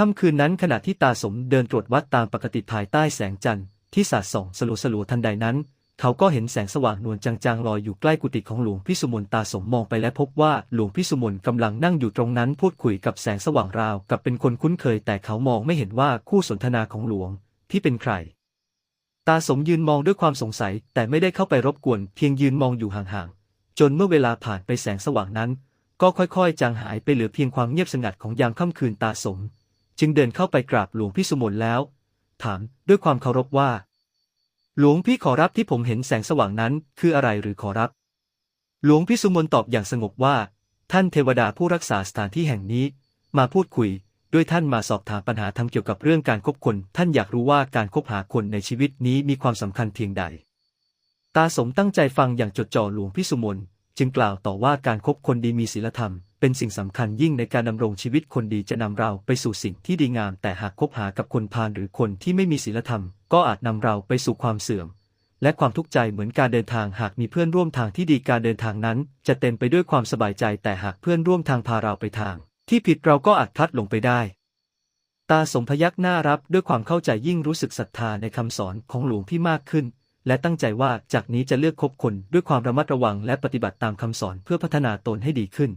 ค่ำคืนนั้นขณะที่ตาสมเดินตรวจวัดตามปกติภายใต้แสงจันทร์ที่สาดส่องสลัวสลัวๆทันใดนั้น เขาก็เห็นแสงสว่างนวลจางๆลอยอยู่ใกล้กุฏิของหลวงพิสุมนตาสมมองไปและพบว่าหลวงพิสุมนกำลังนั่งอยู่ตรงนั้นพูดคุยกับแสงสว่างราวกับเป็นคนคุ้นเคย แต่เขามองไม่เห็นว่าคู่สนทนาของหลวงที่เป็นใคร ตาสมยืนมองด้วยความสงสัย แต่ไม่ได้เข้าไปรบกวน เพียงยืนมองอยู่ห่างๆจนเมื่อเวลาผ่านไปแสงสว่างนั้น ก็ค่อยๆ จางหายไปเหลือเพียงความเงียบสงัดของยามค่ำคืนตาสม จึงเดินเข้าไปกราบหลวงพี่สุมนแล้ว ถามด้วยความเคารพว่า หลวงพี่ขอรับที่ผมเห็นแสงสว่างนั้น คืออะไรหรือขอรับ หลวงพี่สุมนตอบอย่างสงบว่า ท่านเทวดาผู้รักษาสถานที่แห่งนี้ มาพูดคุยด้วยท่านมาสอบถามปัญหาทำเกี่ยวกับเรื่องการคบคน ท่านอยากรู้ว่าการคบหาคนในชีวิตนี้มีความสำคัญเพียงใด ตาสมตั้งใจฟังอย่างจดจ่อหลวงพี่สุมน จึงกล่าวต่อว่าการคบคนดีมีศีลธรรม เป็นสิ่งสำคัญยิ่งในการดำรงชีวิตคนดีจะนำเราไปสู่สิ่งที่ดีงาม แต่หากคบหากับคนพาลหรือคนที่ไม่มีศีลธรรม ก็อาจนำเราไปสู่ความเสื่อม และความทุกข์ใจเหมือนการเดินทางหากมีเพื่อนร่วมทางที่ดีการเดินทางนั้น จะเต็มไปด้วยความสบายใจ แต่หากเพื่อนร่วมทางพาเราไปทาง ที่ผิดเราก็อาจพลัดหลงไปได้ตาสมพยักหน้ารับด้วยความเข้าใจยิ่งรู้สึกศรัทธาในคำสอนของหลวงพี่มากขึ้น และตั้งใจว่าจากนี้จะเลือกคบคนด้วยความระมัดระวังและปฏิบัติตามคำสอนเพื่อพัฒนาตนให้ดีขึ้น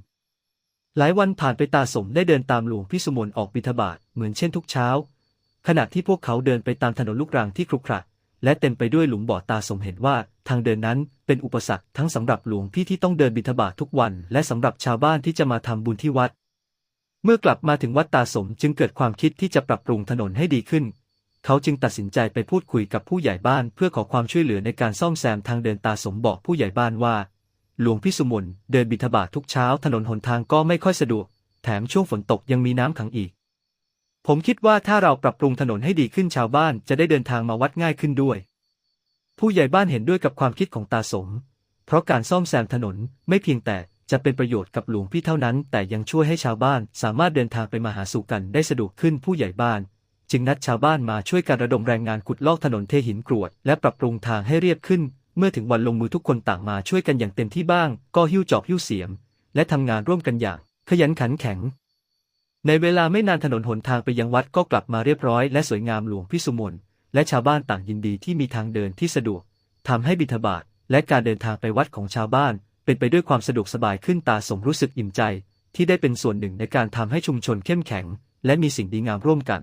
หลายวันผ่านไปตาสมได้เดินตามหลวงพี่สุมนออกบิณฑบาตเหมือนเช่นทุกเช้า ขณะที่พวกเขาเดินไปตามถนนลูกรังที่ครุขระและเต็มไปด้วยหลุมบ่อตาสมเห็นว่าทางเดินนั้นเป็นอุปสรรคทั้งสำหรับหลวงพี่ที่ต้องเดินบิณฑบาตทุกวัน และสำหรับชาวบ้านที่จะมาทำบุญที่วัด เมื่อกลับมาถึงวัดตาสมจึงเกิดความคิดที่จะปรับปรุงถนนให้ดีขึ้น เขาจึงตัดสินใจไปพูดคุยกับผู้ใหญ่บ้านเพื่อขอความช่วยเหลือในการซ่อมแซมทางเดินตาสมบอกผู้ใหญ่บ้านว่า หลวงพี่สุมนเดินบิณฑบาตทุกเช้าถนนหนทางก็ไม่ค่อยสะดวก แถมช่วงฝนตกยังมีน้ำขังอีก ผมคิดว่าถ้าเราปรับปรุงถนนให้ดีขึ้นชาวบ้านจะได้เดินทางมาวัดง่ายขึ้นด้วย ผู้ใหญ่บ้านเห็นด้วยกับความคิดของตาสม เพราะการซ่อมแซมถนนไม่เพียงแต่จะเป็นประโยชน์กับหลวงพี่เท่านั้น แต่ยังช่วยให้ชาวบ้านสามารถเดินทางไปมาหาสู่กันได้สะดวกขึ้นผู้ใหญ่บ้าน จึงนัดชาวบ้านมาช่วยกันระดมแรงงานขุดลอกถนนเทหินกรวด และปรับปรุงทางให้เรียบขึ้น เมื่อถึงวันลงมือทุกคนต่างมาช่วยกันอย่างเต็มที่บ้าง ก็หิ้วจอบหิ้วเสียม และทำงานร่วมกันอย่าง ขยันขันแข็ง ในเวลาไม่นานถนนหนทางไปยังวัดก็กลับมาเรียบร้อยและสวยงามหลวงพี่สุมนและชาวบ้านต่างยินดีที่มีทางเดินที่สะดวกทำให้บิณฑบาตและการเดินทางไปวัดของชาวบ้าน เป็นไปด้วยความสะดวกสบายขึ้นตาสมรู้สึกอิ่มใจ ที่ได้เป็นส่วนหนึ่งในการทำให้ชุมชนเข้มแข็ง และมีสิ่งดีงามร่วมกัน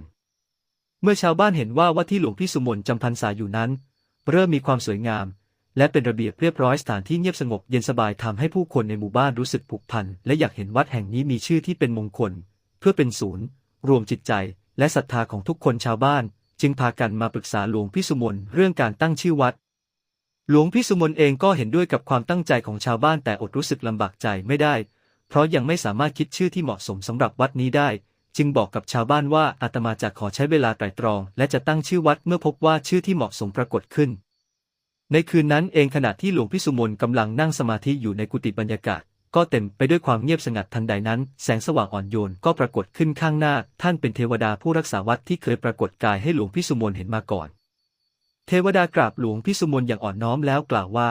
มื่อชาวบ้านเห็นว่าวัดที่หลวงพี่สุมนจำพรรษาอยู่นั้น เริ่มมีความสวยงาม และเป็นระเบียบเรียบร้อยสถานที่เงียบสงบเย็นสบายทำให้ผู้คนในหมู่บ้านรู้สึกผูกพัน และอยากเห็นวัดแห่งนี้มีชื่อที่เป็นมงคล เพื่อเป็นศูนย์ รวมจิตใจ และศรัทธาของทุกคนชาวบ้าน จึงพากันมาปรึกษาหลวงพี่สุมนเรื่องการตั้งชื่อวัดหลวงพี่สุมนเองก็เห็นด้วยกับความตั้งใจของชาวบ้านแต่อดรู้สึกลำบากใจไม่ได้ เพราะยังไม่สามารถคิดชื่อที่เหมาะสมสำหรับวัดนี้ได้ จึงบอกกับชาวบ้านว่าอาตมาจะขอใช้เวลาไตร่ตรอง และจะตั้งชื่อวัดเมื่อพบว่าชื่อที่เหมาะสมปรากฏขึ้น ในคืนนั้นเองขณะที่หลวงพี่สุมนกำลังนั่งสมาธิอยู่ในกุฏิบรรยากาศ ก็เต็มไปด้วยความเงียบสงัดทันใดนั้น แสงสว่างอ่อนโยนก็ปรากฏขึ้นข้างหน้า ท่านเป็นเทวดาผู้รักษาวัดที่เคยปรากฏกายให้หลวงพี่สุมนเห็นมาก่อน เทวดากราบหลวงพี่สุมนอย่างอ่อนน้อมแล้วกล่าวว่า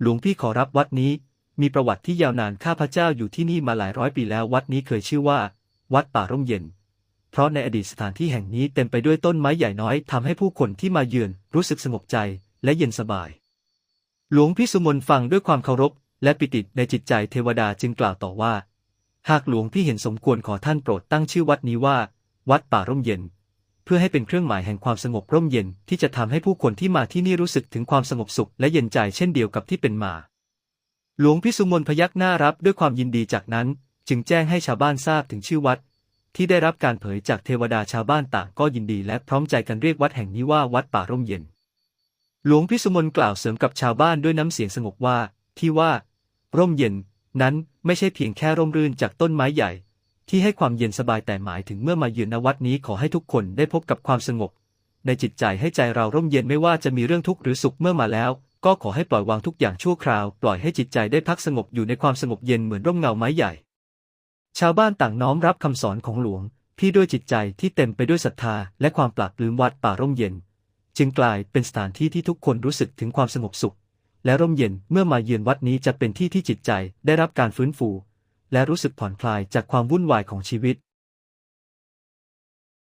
หลวงพี่ขอรับวัดนี้ มีประวัติที่ยาวนานข้าพเจ้าอยู่ที่นี่มาหลายร้อยปีแล้ววัดนี้เคยชื่อว่า วัดป่าร่มเย็น เพราะในอดีตสถานที่แห่งนี้เต็มไปด้วยต้นไม้ใหญ่น้อยทำให้ผู้คนที่มาเยือนรู้สึกสงบใจและเย็นสบาย หลวงพี่สุมนฟังด้วยความเคารพ และปิติในจิตใจเทวดาจึงกล่าวต่อว่า หากหลวงพี่เห็นสมควรขอท่านโปรดตั้งชื่อวัดนี้ว่า วัดป่าร่มเย็น เพื่อให้เป็นเครื่องหมายแห่งความสงบร่มเย็นที่จะทำให้ผู้คนที่มาที่นี่รู้สึกถึงความสงบสุขและเย็นใจเช่นเดียวกับที่เป็นมา หลวงพี่สุมนพยักหน้ารับด้วยความยินดีจากนั้น จึงแจ้งให้ชาวบ้านทราบถึงชื่อวัด ที่ได้รับการเผยจากเทวดาชาวบ้านต่างก็ยินดีและพร้อมใจกันเรียกวัดแห่งนี้ว่าวัดป่าร่มเย็น หลวงพิสุมนกล่าวเสริมกับชาวบ้านด้วยน้ำเสียงสงบว่า ที่ว่า ร่มเย็น นั้นไม่ใช่เพียงแค่ร่มรื่นจากต้นไม้ใหญ่ ที่ให้ความเย็นสบายแต่หมายถึงเมื่อมาเยือนณวัดนี้ขอให้ทุกคนได้พบกับความสงบ ในจิตใจให้ใจเราร่มเย็นไม่ว่าจะมีเรื่องทุกข์หรือสุขเมื่อมาแล้วก็ขอให้ปล่อยวางทุกอย่างชั่วคราว ปล่อยให้จิตใจได้พักสงบอยู่ในความสงบเย็นเหมือนร่มเงาไม้ใหญ่ ชาวบ้านต่างน้อมรับคำสอนของหลวงพี่ด้วยจิตใจที่เต็มไปด้วยศรัทธาและความปราบปลื้มวัดป่าร่มเย็น จึงกลายเป็นสถานที่ที่ทุกคนรู้สึกถึงความสงบสุข และร่มเย็นเมื่อมาเยือนวัดนี้จะเป็นที่ที่จิตใจได้รับการฟื้นฟู และรู้สึกผ่อนคลายจากความวุ่นวายของชีวิต